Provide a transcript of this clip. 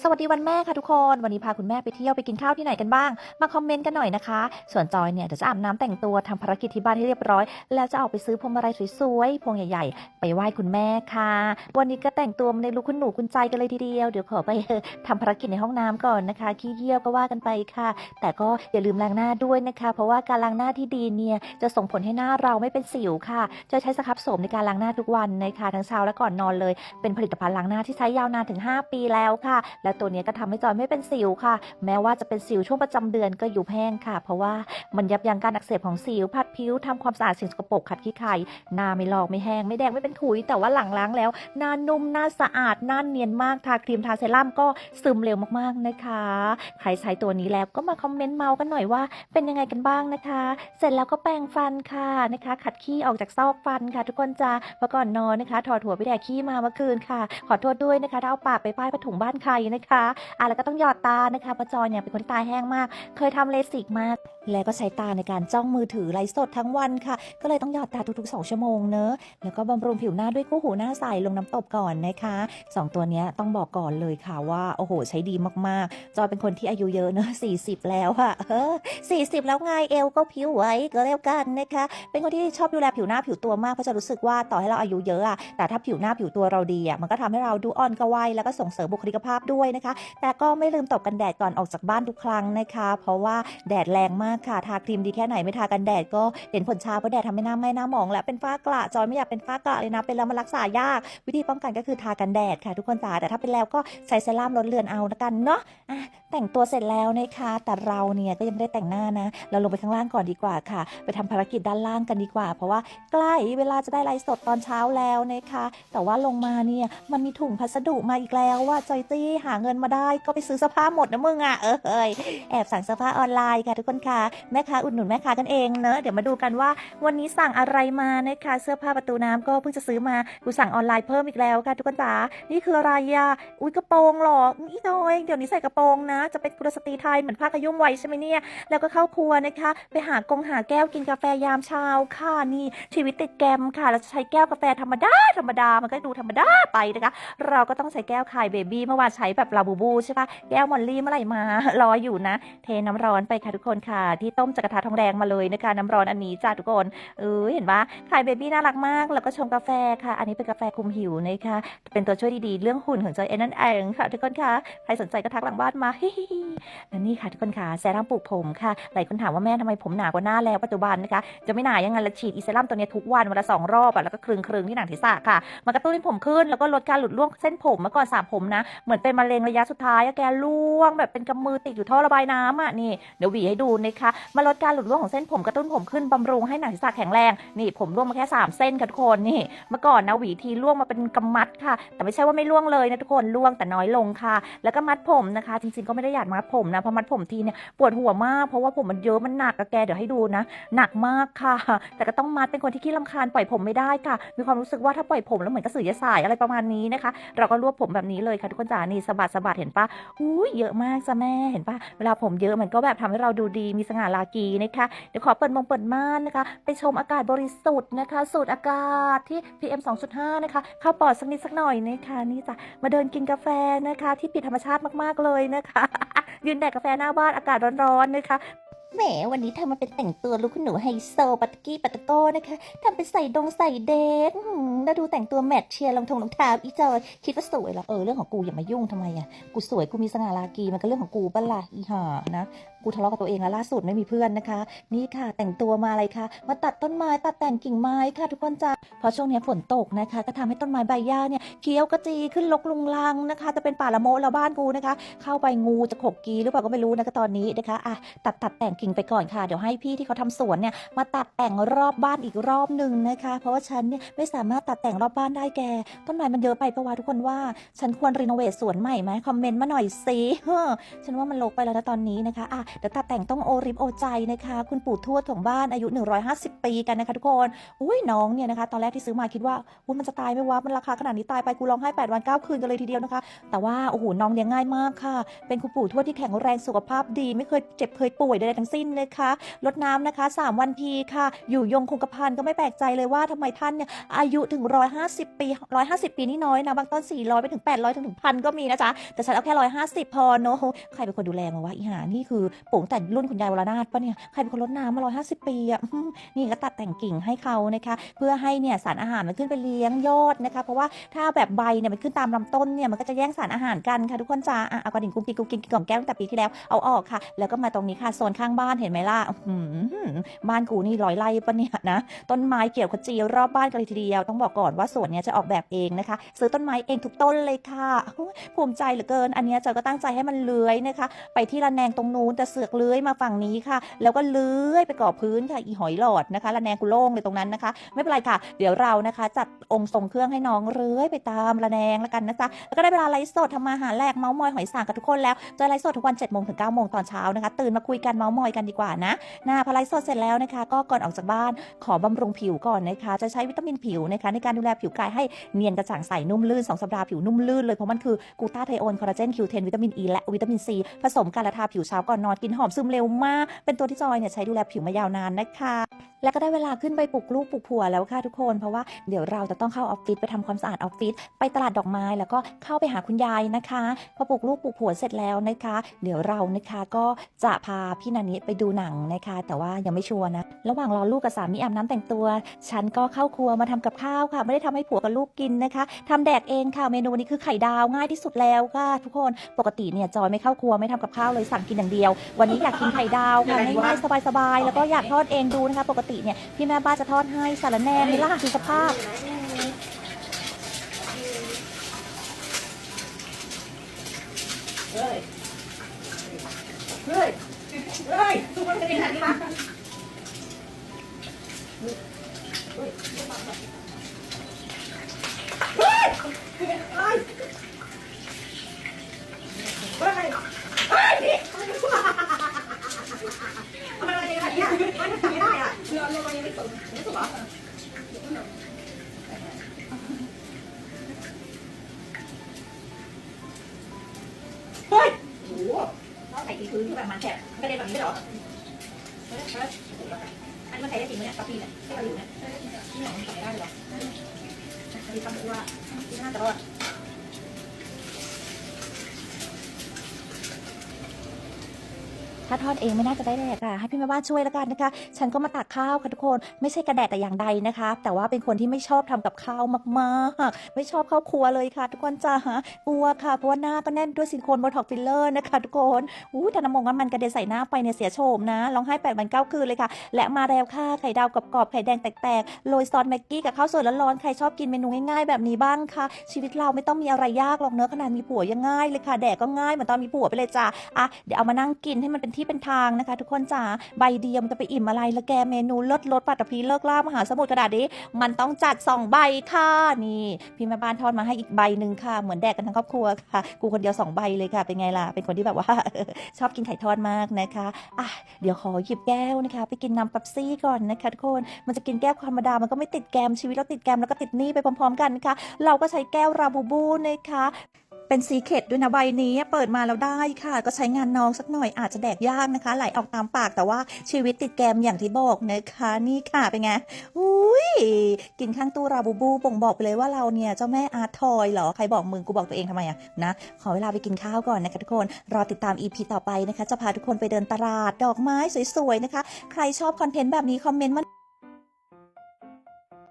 สวัสดีวันแม่ค่ะทุกคน วันนี้พาคุณแม่ไปเที่ยวไปกินข้าวที่ไหนกันบ้าง มาคอมเมนต์กันหน่อยนะคะ ส่วนจอยเนี่ยเดี๋ยวจะอาบน้ำแต่งตัวทำภารกิจที่บ้านให้เรียบร้อย แล้วจะออกไปซื้อพวงมาลัยสวยๆพวงใหญ่ๆ ไปไหว้คุณแม่ค่ะ วันนี้ก็แต่งตัวในลุคคุณหนูคุณใจกันเลยทีเดียว เดี๋ยวขอไปทำภารกิจในห้องน้ำก่อนนะคะ ขี้เยี่ยวก็ว่ากันไปค่ะ แต่ก็อย่าลืมล้างหน้าด้วยนะคะ เพราะว่าการล้างหน้าที่ดีเนี่ยจะส่งผลให้หน้าเราไม่เป็นสิวค่ะจะใช้สครับโสมในการล้างหน้าทุกวันนะคะทั้งเช้าและก่อนนอนเลย เป็นผลิตภัณฑ์ล้างหน้าที่ใช้ยาวนานถึง 5 ปีแล้วค่ะและตัวนี้ก็ทำให้จอยไม่เป็นสิวค่ะ แม้ว่าจะเป็นสิวช่วงประจำเดือนก็อยู่แห้งค่ะ เพราะว่ามันยับยั้งการอักเสบของสิวผัดผิวทำความสะอาดสิ่งสกปรกขัดขี้ไข่หน้าไม่ลอกไม่แห้งไม่แดงไม่เป็นขุย แต่ว่าหลังล้างแล้วหน้านุ่มหน้าสะอาดหน้าเนียนมากทาครีมทาเซรั่มก็ซึมเร็วมากๆนะคะ ใครใช้ตัวนี้แล้วก็มาคอมเมนต์เมาส์กันหน่อยว่าเป็นยังไงกันบ้างนะคะ เสร็จแล้วก็แปรงฟันค่ะนะคะ ขัดขี้ออกจากซอกฟันค่ะ ทุกคนจ้าเพราะก่อนนอนนะคะ ถอดหัวไปแดกขี้มาเมื่อคืนค่ะ ขอโทษด้วยนะคะถ้าเอาปากไปป้ายผ้าถุงบ้านใครนะคะอะแล้วก็ต้องหยอดตานะคะเพระจอยเนี่ยเป็นคนที่ตาแห้งมาก เคยทำเลสิกมาแล้วก็ใช้ตาในการจ้องมือถือไลฟ์สดทั้งวันค่ะ ก็เลยต้องหยอดตาทุกๆ 2 ชั่วโมงเนอะแล้วก็บำรุงผิวหน้าด้วยคู่หูหน้าใสลงน้ำตบก่อนนะคะสองตัวเนี้ยต้องบอกก่อนเลยค่ะว่าโอ้โห ใช้ดีมากๆ จอยเป็นคนที่อายุเยอะเนอะ40 แล้วอะเออ40 แล้วไงเอวก็ผิวไว้ก็แล้วกันนะคะ เป็นคนที่ชอบดูแลผิวหน้าผิวตัวมากเพราะจะรู้สึกว่าต่อให้เราอายุเยอะอะแต่ถ้าผิวหน้าผิวตัวเราดีอะมันก็ทำให้เราดูอ่อนกว่าวัยแล้วก็ส่งเสริมบุคลิกภาพด้วยนะคะ แต่ก็ไม่ลืมตบกันแดดก่อนออกจากบ้านทุกครั้งนะคะ เพราะว่าแดดแรงมากค่ะ ทาครีมดีแค่ไหนไม่ทากันแดดก็เห็นผลช้าเพราะแดดทำให้หน้าไม้หน้าหมอง และเป็นฝ้ากระจอยไม่อยากเป็นฝ้ากระเลยนะเป็นแล้วมันรักษายาก วิธีป้องกันก็คือทากันแดดค่ะ ทุกคนจ๋าแต่ถ้าเป็นแล้วก็ใช้เซรั่มลดเลือนเอาละกันเนาะะแต่งตัวเสร็จแล้วนะคะแต่เราเนี่ยก็ยังไม่ได้แต่งหน้านะ เราลงไปข้างล่างก่อนดีกว่าค่ะ ไปทำภารกิจด้านล่างกันดีกว่า เพราะว่าใกล้เวลาจะได้ไลฟ์สดตอนเช้าแล้วนะคะ แต่ว่าลงมาเนี่ยมันมีถุงพัสดุมาอีกแล้วว่าจอยตี้หาาเงินมาได้ก็ไปซื้อเสื้อผ้าหมดนะมึงอะเออเอยแอบสั่งเสื้อผ้าออนไลน์ค่ะทุกคนค่ะแม่ค้าอุดหนุนแม่ค้ากันเองเนอะเดี๋ยวมาดูกันว่าวันนี้สั่งอะไรมานะคะเสื้อผ้าประตูน้ำก็เพิ่งจะซื้อมากูสั่งออนไลน์เพิ่มอีกแล้วค่ะทุกคนจ๋านี่คืออะไรอะอุ้ยกระโปรงหรออีน้อยเดี๋ยวนี้ใส่กระโปรงนะ จะเป็นกุลสตรีไทยเหมือนผ้าขยุ่มไว้ใช่ไหมเนี่ยแล้วก็เข้าครัวนะคะ ไปหากงหาแก้วกินกาแฟยามเช้าค่ะนี่ชีวิตติดแกมค่ะเราจะใช้แก้วกาแฟธรรมดาธรรมดามันก็ดูธรรมดาไปนะคะ เราก็ต้องใช้แก้วคายเบบี้เมื่อวานใช้แบบลาบูบูใช่ปะแก้วมอลลี่เมื่อไหร่มารออยู่นะ เทน้ำร้อนไปค่ะทุกคนค่ะ ที่ต้มจากกระทะทองแดงมาเลยนะคะน้ำร้อนอันนี้จ้าทุกคนเออเห็นปะคายเบบี้น่ารักมาก แล้วก็ชงกาแฟค่ะ อันนี้เป็นกาแฟคุมหิวนะคะเป็นตัวช่วยดีๆ เรื่องหุ่นของจอยเอ็นนั่นเองค่ะทุกคนค่ะใครสนใจก็ทักหลังบ้านมาและนี่ค่ะทุกคนค่ะเซรั่มปลูกผมค่ะหลายคนถามว่าแม่ทำไมผมหนากว่าหน้าแล้วปัจจุบันนะคะจะไม่หนายังไงละฉีดอีเซรั่มตัวนี้ทุกวันวันละสองรอบอะแล้วก็คลึงคลึงๆที่หนังศีรษะค่ะมันกระตุ้นให้ผมขึ้นแล้วก็ลดการหลุดร่วงเส้นผมเมื่อก่อนสระผมนะเหมือนเป็นมะเร็งระยะสุดท้ายอะแกร่วงแบบเป็นกำมือติดอยู่ท่อระบายน้ำอะนี่เดี๋ยวหวีให้ดูนะคะมาลดการหลุดร่วงของเส้นผมกระตุ้นผมขึ้นบำรุงให้หนังศีรษะแข็งแรงนี่ผมร่วงมาแค่สามเส้นค่ะทุกคนนี่เมื่อก่อนนะหวีทีร่วงมาเป็นกำมัดค่ะ แต่ไม่ใช่ว่าไม่ร่วงเลยนะทุกคนร่วงแต่น้อยลงค่ะ แล้วก็มัดผมนะคะ จริงๆก็ไม่ได้อยากมัดผมนะเพราะมัดผมทีเนี่ยปวดหัวมากเพราะว่าผมมันเยอะมันหนักอะแกเดี๋ยวให้ดูนะ หนักมากค่ะ แต่ก็ต้องมัดเป็นคนที่ขี้ลำคาญปล่อยผมไม่ได้ค่ะ มีความรู้สึกว่าถ้าปล่อยผมแล้วเหมือนกระสือยะสายอะไรประมาณนี้นะคะ เราก็รวบผมแบบนี้เลยค่ะทุกคนจ๋านี่สะบัดสะบัดเห็นปะอุ้ยเยอะมากจ้ะแม่เห็นปะเวลาผมเยอะมันก็แบบทำให้เราดูดีมีสง่ารากีนะคะเดี๋ยวขอเปิดมงเปิดม่านนะคะ ไปชมอากาศบริสุทธิ์นะคะ สูดอากาศที่ PM 2.5 นะคะ เข้าปอดสักนิดสักหน่อยนะคะนี่จ้ะมาเดินกินกาแฟนะคะ ที่ผิดธรรมชาติมากๆเลยนะคะยืนแดกกาแฟหน้าบ้านอากาศร้อนๆนะคะ แหมวันนี้เธอมาเป็นแต่งตัวลูกคุณหนูไฮโซปัตกี้ปัตโก้นะคะทำเป็นใส่ดงใส่เดทแล้วดูแต่งตัวแมทเชียร์รองทงรองเท้าอีจอยคิดว่าสวยเหรอเออเรื่องของกูอย่ามายุ่งทำไมอะกูสวยกูมีสง่ารากีมันก็เรื่องของกูปะล่ะอีห่านะ กูทะเลาะกับตัวเองแล้วล่าสุดไม่มีเพื่อนนะคะ นี่ค่ะแต่งตัวมาอะไรคะมาตัดต้นไม้ตัดแต่งกิ่งไม้ค่ะทุกคนจ้าเพราะช่วงนี้ฝนตกนะคะ ก็ทำให้ต้นไม้ใบหญ้าเนี่ยเขียวกระจีขึ้นลกลุงลังนะคะ จะเป็นป่าละโมละบ้านกูนะคะ เข้าไปงูจะขกกีหรือเปล่าก็ไม่รู้นะคะตอนนี้นะคะอะตัดตัดแต่งกิ่งไปก่อนค่ะเดี๋ยวให้พี่ที่เขาทำสวนเนี่ยมาตัดแต่งรอบบ้านอีกรอบหนึ่งนะคะ เพราะว่าฉันเนี่ยไม่สามารถตัดแต่งรอบบ้านได้แกต้นไม้มันเยอะไปปะวะทุกคนว่า ฉันควรรีโนเวทสวนใหม่ไหมคอมเมนต์มาหน่อยสิเฮ้อฉันว่ามันลกไปแล้วนะตอนนี้นะคะอะเดี๋ยวตัดแต่งต้องโอริบโอใจนะคะ คุณปู่ทวดของบ้านอายุ 150 ปีกันนะคะทุกคนอุ้ยน้องเนี่ยนะคะ ตอนแรกที่ซื้อมาคิดว่าอุ้ยมันจะตายไหมวะมันราคาขนาดนี้ตายไปกูร้องไห้8วัน9คืนกันเลยทีเดียวนะคะ แต่ว่าโอ้โหน้องเลี้ยงง่ายมากค่ะ เป็นคุณปู่ทวดที่แข็งแรงสุขภาพดี ไม่เคยเจ็บเคยป่วยใดๆทั้งสิ้นเลยค่ะลดน้ำนะคะ 3 วันทีค่ะ อยู่ยงคงกระพันก็ไม่แปลกใจเลยว่าทำไมท่านเนี่ยอายุถึง 150 ปี 150 ปีนี่น้อยนะบางต้น 400 ไปถึง 800 ถึงถึงพันก็มีนะจ๊ะแต่ฉันเอาแค่ 150 พอเนอะใครเป็นคนดูแลมาวะอีหานี่คือปู่ตั้งแต่รุ่นคุณยายวรนาถปะเนี่ยใครเป็นคนลดน้ำมา150ปีอะนี่ก็ตัดแต่งกิ่งให้เขานะคะ เพื่อให้เนี่ยสารอาหารมันขึ้นไปเลี้ยงยอดนะคะ เพราะว่าถ้าแบบใบเนี่ยมันขึ้นตามลำต้นเนี่ยมันก็จะแย่งสารอาหารกันค่ะทุกคนจ้าอะเอากระดิ่งกุ๊กกิ๊กกุ๊กกิ๊กกล่อมแก้วตั้งแต่ปีที่แล้วเอาออกค่ะ แล้วก็มาตรงนี้ค่ะโซนข้างบ้านเห็นไหมล่ะบ้านกูนี่ร้อยไร่ปะเนี่ยนะต้นไม้เกี่ยวขจีรอบบ้านกันเลยทีเดียวต้องบอกก่อนว่าสวนเนี้ยจะออกแบบเองนะคะ ซื้อต้นไม้เองทุกต้นเลยค่ะภูมิใจเหลือเกิน อันนี้เจอก็ตั้งใจให้มันเลื้อยนะคะ ไปที่ระแนงตรงนู้นแต่เสือกเลื้อยมาฝั่งนี้ค่ะ แล้วก็เลื้อยไปก่อพื้นค่ะอีหอยหลอดนะคะระแนงกูโล่งเลยตรงนั้นนะคะ ไม่เป็นไรค่ะ เดี๋ยวเรานะคะ จัดองค์ทรงเครื่องให้น้องเลื้อยไปตามระแนงแล้วกันนะจ๊ะแล้วก็ได้เวลาไลฟ์สดทำมาหาแลกเมาส์มอยหอยสางกับทุกคนแล้วเจอไลฟ์สดทุกวัน7จ็ดโมงถึง9ก้าโมงตอนเช้านะคะ ตื่นมาคุยกันเมาส์มอยกันดีกว่านะนะพอไลฟ์สดเสร็จแล้วนะคะ ก็ก่อนออกจากบ้านขอบำรุงผิวก่อนนะคะ จะใช้วิตามินผิวนะคะในการดูแลผิวกายให้เนียนกระจ่างใสนุ่มลื่น 2 สัปดาห์ผิวนุ่มลื่นเลยเพราะมันคือกูต้าไทโอนคอลลาเจนคิวเทนวิตามินอ e ีและวิตามินซีผสมกันและทาผิวเช้าก่อนนอนกินหอมซึมเร็วมาก เป็นตัวที่จอยเนี่ยใช้ดูแลผิวมายาวนานนะคะ แล้วก็ได้เวลาขึ้นไปปลุกลูกปลุกผัวแล้วค่ะทุกคน เพราะว่าเดี๋ยวเราจะต้องเข้าออฟฟิศไปทำความสะอาดออฟฟิศไปตลาดดอกไม้แล้วก็เข้าไปหาคุณยายนะคะพอปลุกลูกปลุกผัวเสร็จแล้วนะคะ เดี๋ยวเรานะคะก็จะพาพี่นันนี้ไปดูหนังนะคะ แต่ว่ายังไม่ชัวร์นะระหว่างรอลูกกับสามีอาบน้ำแต่งตัว ฉันก็เข้าครัวมาทำกับข้าวค่ะ ไม่ได้ทำให้ผัวกับลูกกินนะคะทำแดกเองค่ะเมนูนี้คือไข่ดาวง่ายที่สุดแล้วค่ะทุกคนปกติเนี่ยจอยไม่เข้าครัวไม่ทำกับข้าวเลยสั่งกินอย่างเดียววันนี้อยากกินไข่ดาวค่ะง่ายๆสบายๆ แล้วก็อยากทอดเองดูนะคะ ปกติเนี่ยพี่แม่บ้านจะทอดให้สารแหนไม่ล่ะดูสภาพ เฮ้ยโอ้โหต้องใส่ตีพื้นที่แบบมันแฉะไม่ได้แบบนี้เหรอเฮ้ยอันนี้มันใส่ได้จริงไหมเนี่ยกาแฟเนี่ยที่เราอยู่เนี่ยที่ไหนมันใส่ได้หรอมีคำพูดว่าที่น่าจะรอด ถ้าทอดเองไม่น่าจะได้แดกอะให้พี่แม่บ้านช่วยแล้วกันนะคะ ฉันก็มาตักข้าวค่ะทุกคนไม่ใช่กระแดกแต่อย่างใดนะคะ แต่ว่าเป็นคนที่ไม่ชอบทำกับข้าวมากๆ ไม่ชอบเข้าครัวเลยค่ะ ทุกคนจ้ากลัวค่ะเพราะว่าหน้าก็แน่นด้วยซิลิโคนโบท็อกฟิลเลอร์นะคะ ทุกคนอู้แต่น้ำมงน้ำมันกระเด็นใส่หน้าไปเนี่ยเสียโฉมนะร้องไห้แปดวันเก้าคืนเลยค่ะ และมาแล้วค่ะไข่ดาวกรอบๆไข่แดงแตกๆโรยซอสแม็กกี้กับข้าวสวยร้อนๆใครชอบกินเมนูง่ายๆ แบบนี้บ้างคะชีวิตเราไม่ต้องมีอะไรยากหรอกเนอะขนาดมีผัวยังง่ายเลยค่ะแดกก็ง่ายเหมือนตอนมีผัวไปเลยจ้าอะเดี๋ยวเอามานั่งกินให้มันเป็นที่เป็นทางนะคะ ทุกคนจ๋าใบเดียวมันจะไปอิ่มอะไรละแกเมนูลดลดปัตตภีเลิกล่ามหาสมุทรกระดาษนี้มันต้องจัดสองใบค่ะนี่พี่แม่บ้านทอดมาให้อีกใบหนึ่งค่ะ เหมือนแดกกันทั้งครอบครัวค่ะ กูคนเดียวสองใบเลยค่ะ เป็นไงล่ะ เป็นคนที่แบบว่า ชอบกินไข่ทอดมากนะคะอะเดี๋ยวขอหยิบแก้วนะคะ ไปกินน้ำเป๊ปซี่ก่อนนะคะทุกคนมันจะกินแก้วธรรมดามันก็ไม่ติดแกมชีวิตเราติดแกมแล้วก็ติดหนี้ไปพร้อม ๆ กันนะคะเราก็ใช้แก้วราบูบูนะคะเป็นสีเข็ดด้วยนะใบนี้เปิดมาแล้วได้ค่ะ ก็ใช้งานน้องสักหน่อยอาจจะแดกยากนะคะไหลออกตามปากแต่ว่าชีวิตติดแกมอย่างที่บอกนะคะนี่ค่ะเป็นไงอุ้ยกินข้างตู้ราบูบูบ่งบอกไปเลยว่าเราเนี่ยเจ้าแม่อาร์ทอยเหรอใครบอกมึงกูบอกตัวเองทำไมอะนะขอเวลาไปกินข้าวก่อนนะคะทุกคนรอติดตาม EP ต่อไปนะคะ จะพาทุกคนไปเดินตลาดดอกไม้สวยๆนะคะ ใครชอบคอนเทนต์แบบนี้คอมเมนต์มา